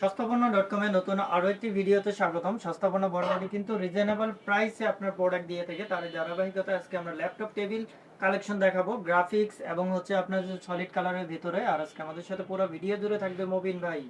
সস্তাপন্ন dot কমে নতুন আরও একটি ভিডিওতে স্বাগতম। স্বাস্থ্যপূর্ণ বরাবরই কিন্তু রিজনেবল প্রাইসে আপনার প্রোডাক্ট দিয়ে থাকে। তার ধারাবাহিকতা আজকে আমরা ল্যাপটপ টেবিল কালেকশন দেখাবো। গ্রাফিক্স এবং হচ্ছে আপনার সলিড কালারের ভিতরে। আর আজকে আমাদের সাথে পুরো ভিডিও জুড়ে থাকবে মবিন ভাই।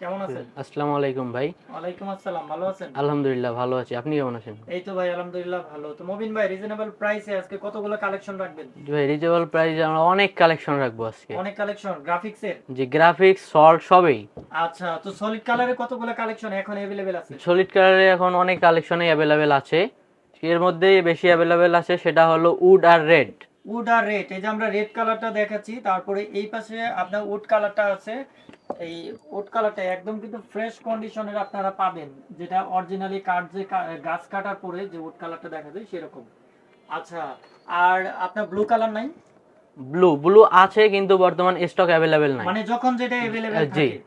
কেমন আছেন আসসালামু আলাইকুম ভাই ওয়ালাইকুম আসসালাম ভালো আছেন আলহামদুলিল্লাহ ভালো আছি আপনি কেমন আছেন এই তো ভাই আলহামদুলিল্লাহ ভালো তো মবিন ভাই রিজনেবল প্রাইসে আজকে কতগুলো কালেকশন রাখবেন জি ভাই রিজনেবল প্রাইসে আমরা অনেক কালেকশন রাখবো আজকে অনেক কালেকশন গ্রাফিক্সের যে গ্রাফিক্স সল্ট সবই আচ্ছা তো সলিড কালারের কতগুলো কালেকশন এখন अवेलेबल আছে সলিড কালারে এখন অনেক কালেকশনে অ্যাভেলেবেল আছে এর মধ্যে বেশি অ্যাভেলেবেল আছে সেটা হলো উড আর রেড উড আর রেড এই যে আমরা রেড কালারটা দেখাচ্ছি তারপরে এই পাশে আপনার উড কালারটা আছে এই উড কালারটা একদম কিন্তু ফ্রেশ কন্ডিশনের আপনারা পাবেন যেটা অরিজিনালি কাঠ যে কা- গাছ কাটার পরে যে উড কালারটা দেখা যায় সেরকম আচ্ছা আর আপনার ব্লু কালার নাই ব্লু ব্লু আছে কিন্তু বর্তমান স্টক অ্যাভেলেবেল নাই মানে যখন যেটা अवेलेबल আহ, জি। থাকে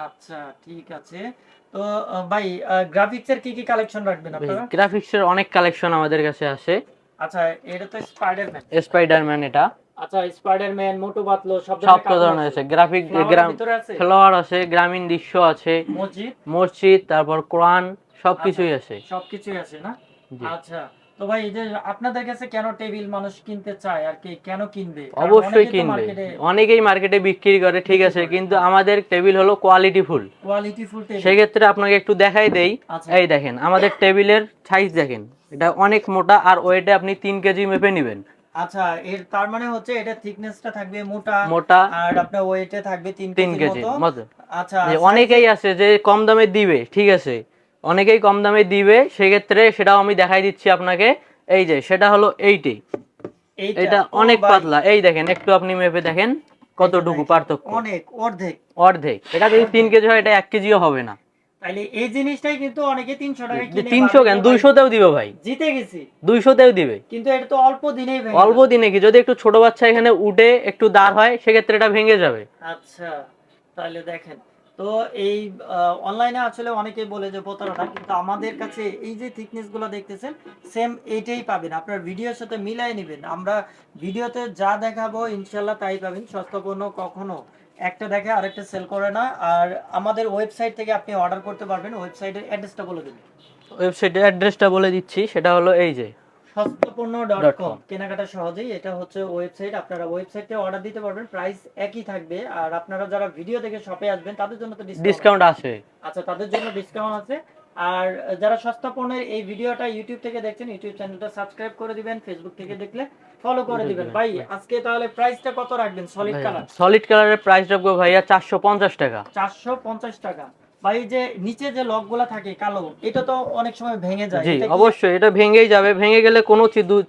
আচ্ছা ঠিক আছে তো আহ, ভাই গ্রাফিক্সের কি কি কালেকশন রাখবেন আপনারা গ্রাফিক্সের অনেক কালেকশন আমাদের কাছে আছে আচ্ছা এটা তো স্পাইডারম্যান স্পাইডারম্যান এটা আচ্ছা স্পাইডারম্যান মোটু পাতলো সব ধরনের আছে। গ্রাফিক গ্রাম আছে? ফ্লাওয়ার আছে গ্রামীণ দৃশ্য আছে। মসজিদ? মসজিদ তারপর কোরআন সবকিছুই আছে। সবকিছুই আছে না? আচ্ছা তো ভাই এই যে আপনাদের কাছে কেন টেবিল মানুষ কিনতে চায় আর কি কেন কিনবে? অবশ্যই কিনবে। অনেকেই মার্কেটে বিক্রি করে ঠিক আছে কিন্তু আমাদের টেবিল হলো quality full quality full table. সেক্ষেত্রে আপনাকে একটু দেখাই দেই। আচ্ছা। এই দেখেন আমাদের টেবিলের সাইজ দেখেন। এটা অনেক মোটা আর ওয়েটে আপনি তিন কেজি মেপে নেবেন। আচ্ছা এর তার মানে হচ্ছে এটা থিকনেসটা থাকবে মোটা মোটা আর আপনার ওয়েটে থাকবে 3 তিন কেজি মতো। মতো আচ্ছা অনেকেই আছে যে কম দামে দিবে ঠিক আছে অনেকেই কম দামে দিবে সেক্ষেত্রে সেটাও আমি দেখাই দিচ্ছি আপনাকে। এই যে সেটা হলো এইটি। এইটা এটা অনেক পাতলা। এই দেখেন একটু আপনি মেপে দেখেন কতটুকু পার্থক্য। অনেক অর্ধেক। অর্ধেক। এটা যদি তিন কেজি হয় এটা এক কেজিও হবে না। তাইলে এই জিনিসটাই কিন্তু অনেকে 300 টাকা কিনে তিনশো কেন? বাড়িতে দুইশোতেও দিবে ভাই। জিতে গেছি। দুইশোতেও দিবে। কিন্তু এটা তো অল্প দিনেই ভেঙে অল্প দিনে কি? যদি একটু ছোট বাচ্চা এখানে উঠে একটু দাঁড় হয় সেক্ষেত্রে এটা ভেঙে যাবে। আচ্ছা তাহলে দেখেন। তো এই অনলাইনে আসলে অনেকেই বলে যে প্রতারণা কিন্তু আমাদের কাছে এই যে থিকনেসগুলো দেখতেছেন সেম এইটাই পাবেন। আপনার ভিডিওর সাথে মিলাই নেবেন। আমরা ভিডিওতে যা দেখাবো ইনশাল্লাহ তাই পাবেন। সস্তা পণ্য কখনো একটা দেখে আরেকটা সেল করে না আর আমাদের ওয়েবসাইট থেকে আপনি অর্ডার করতে পারবেন ওয়েবসাইটের অ্যাড্রেসটা বলে দিন। ওয়েবসাইটের অ্যাড্রেসটা বলে দিচ্ছি সেটা হলো এই যে। সস্তাপূর্ণ ডট কম কেনাকাটা সহজেই এটা হচ্ছে ওয়েবসাইট আপনারা ওয়েবসাইটে অর্ডার দিতে পারবেন প্রাইস একই থাকবে আর আপনারা যারা ভিডিও দেখে শপে আসবেন তাদের জন্য তো ডিসকাউন্ট ডিসকাউন্ট আছে। আচ্ছা তাদের জন্য ডিসকাউন্ট আছে। আর যারা সস্তা পণ্যের এই ভিডিওটা ইউটিউব থেকে দেখছেন ইউটিউব চ্যানেলটা সাবস্ক্রাইব করে দিবেন ফেসবুক থেকে দেখলে ফলো করে দিবেন। ভাই আজকে তাহলে প্রাইসটা কত রাখবেন? সলিড কালার সলিড কালারের প্রাইস রাখব ভাইয়া চারশো পঞ্চাশ টাকা। চারশো পঞ্চাশ টাকা। ভাই এই যে নিচে যে লকগুলা থাকে কালো এটা তো অনেক সময় ভেঙে যায়। জি অবশ্যই এটা ভেঙেই যাবে। ভেঙে গেলে কোনো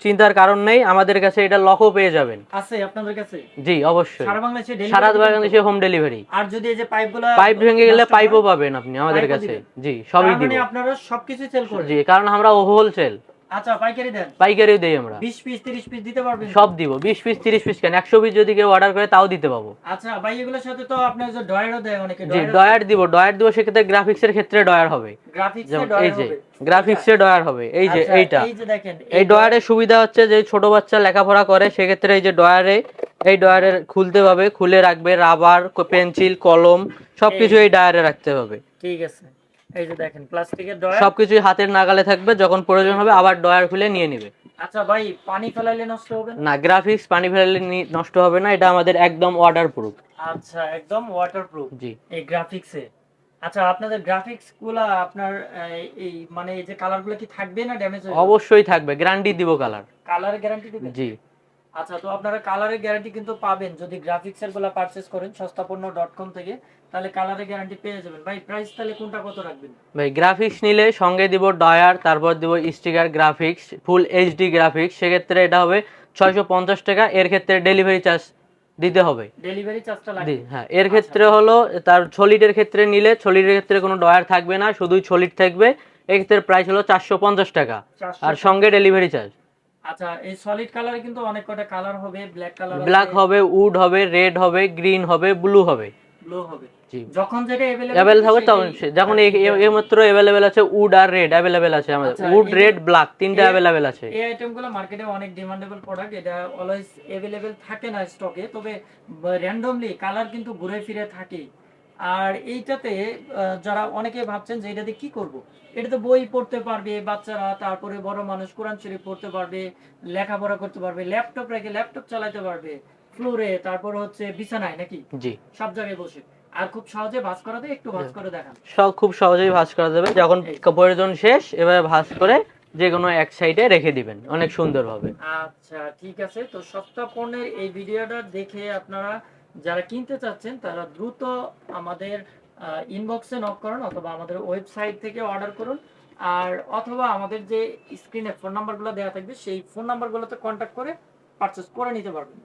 চিন্তার কারণ নেই। আমাদের কাছে এটা লকও পেয়ে যাবেন। আছে আপনাদের কাছে? জি অবশ্যই। সারা বাংলাদেশে সারা বাংলাদেশে হোম ডেলিভারি আর যদি এই যে পাইপগুলা পাইপ ভেঙে গেলে পাইপও পাবেন আপনি আমাদের কাছে। জি সবই তার দিব। মানে আপনারা সবকিছু সেল করেন জি কারণ আমরা হোলসেল আচ্ছা পাইকারি দেন। পাইকারি দেই আমরা। 20 পিস 30 পিস দিতে পারবেন? সব দিব। বিশ পিস তিরিশ পিস কেন? একশো পিস যদি কেউ অর্ডার করে তাও দিতে পাবো। আচ্ছা ভাই এগুলোর সাথে তো আপনার যে ডয়ারও দেয় অনেকে জি ডয়ার দিব। ডয়ার দিব সেক্ষেত্রে গ্রাফিক্সের ক্ষেত্রে ডয়ার হবে। গ্রাফিক্স ডয়ার এই যে হবে। গ্রাফিক্সে ডয়ার হবে। এই যে আচ্ছা, এইটা। এই যে দেখেন এই ডয়ারের সুবিধা হচ্ছে যে ছোট বাচ্চা লেখাপড়া করে সেক্ষেত্রে এই যে ডয়ারে এই ডয়ারের খুলতে হবে। খুলে রাখবে রাবার পেন্সিল কলম সবকিছু এই। ডয়ারে রাখতে হবে। ঠিক আছে। এই যে দেখেন প্লাস্টিকের ডয়ার সবকিছুই হাতের নাগালে থাকবে যখন প্রয়োজন হবে আবার ডয়ার খুলে নিয়ে নিবে। আচ্ছা ভাই পানি ফেলাইলে নষ্ট হবে না? গ্রাফিক্স পানি ফেলালে নষ্ট হবে না এটা আমাদের একদম আচ্ছা একদম ওয়াটারপ্রুফ জি। এই গ্রাফিক্সে আচ্ছা আপনাদের গ্রাফিক্সগুলা আপনার এই- মানে এই যে কালারগুলো কি থাকবে না ড্যামেজ হবে অবশ্যই থাকবে গ্যারান্টি দিব কালার কালারের গ্যারান্টি দিবেন? জি। আচ্ছা তো আপনারা কালারের গ্যারান্টি কিন্তু পাবেন। যদি গ্রাফিক্সেরগুলা পারচেজ করেন সস্তাপূর্ণ ডট কম থেকে তাহলে কালারের গ্যারান্টি পেয়ে যাবেন। ভাই প্রাইস তাহলে কোনটা কত রাখবেন? ভাই গ্রাফিক্স নিলে সঙ্গে দিব ডয়ার তারপর দিব sticker graphics full HD graphics সেক্ষেত্রে এটা হবে ছয়শো পঞ্চাশ টাকা। এর ক্ষেত্রে ডেলিভারি চার্জ দিতে হবে। ডেলিভারি চার্জটা লাগবে। হ্যাঁ এর ক্ষেত্রে হলো তার ছলিটের ক্ষেত্রে নিলে ছলিটের ক্ষেত্রে কোনো ডয়ার থাকবে না শুধুই ছলিট থাকবে। এক্ষেত্রে প্রাইস হলো চারশো পঞ্চাশ টাকা। আর সঙ্গে ডেলিভারি চার্জ আচ্ছা এই সলিড কালারে কিন্তু অনেক কটা কালার হবে ব্ল্যাক কালার ব্ল্যাক হবে উড হবে রেড হবে গ্রিন হবে ব্লু হবে। ব্লু হবে জি যখন যেটা अवेलेबल অ্যাভেলেবল থাকবে তখন সে- যখন এই- এই- এই মাত্র অ্যাভেলেবেল আছে উড আর রেড অ্যাভেলেবেল আছে আমাদের আচ্ছা, উড এই- রেড ব্ল্যাক তিনটা এই- অ্যাভেলেবেল আছে এই আইটেমগুলো মার্কেটে অনেক ডিমান্ডেবল প্রোডাক্ট এটা অলওয়েজ अवेलेबल থাকে না স্টকে তবে র্যান্ডমলি কালার কিন্তু ঘুরে ফিরে থাকে আর এইটাতে আহ, যারা অনেকে ভাবছেন যে এটাতে কি করব এটাতে বই পড়তে পারবে বাচ্চারা তারপরে বড় মানুষ কোরআন শরীফ পড়তে পারবে লেখাপড়া করতে পারবে ল্যাপটপ রেখে ল্যাপটপ চালাতে পারবে ফ্লোরে তারপর হচ্ছে বিছানায় নাকি? জি। সব জায়গায় বসে। আর খুব সহজে ভাঁজ করা একটু ভাঁজ করে দেখান। সব খুব সহজেই ভাঁজ করা যাবে। যখন প্রয়োজন শেষ এভাবে ভাঁজ করে যে কোনো এক সাইডে রেখে দিবেন। অনেক সুন্দরভাবে। আচ্ছা ঠিক আছে। তো সস্তা পণ্যের এই ভিডিওটা দেখে আপনারা যারা কিনতে চাচ্ছেন তারা দ্রুত আমাদের ইনবক্সে নক করুন অথবা আমাদের ওয়েবসাইট থেকে অর্ডার করুন। আর অথবা আমাদের যে স্ক্রিনে ফোন নাম্বারগুলো দেওয়া থাকবে সেই ফোন নাম্বারগুলোতে কন্ট্যাক্ট করে পারচেস করে নিতে পারবেন।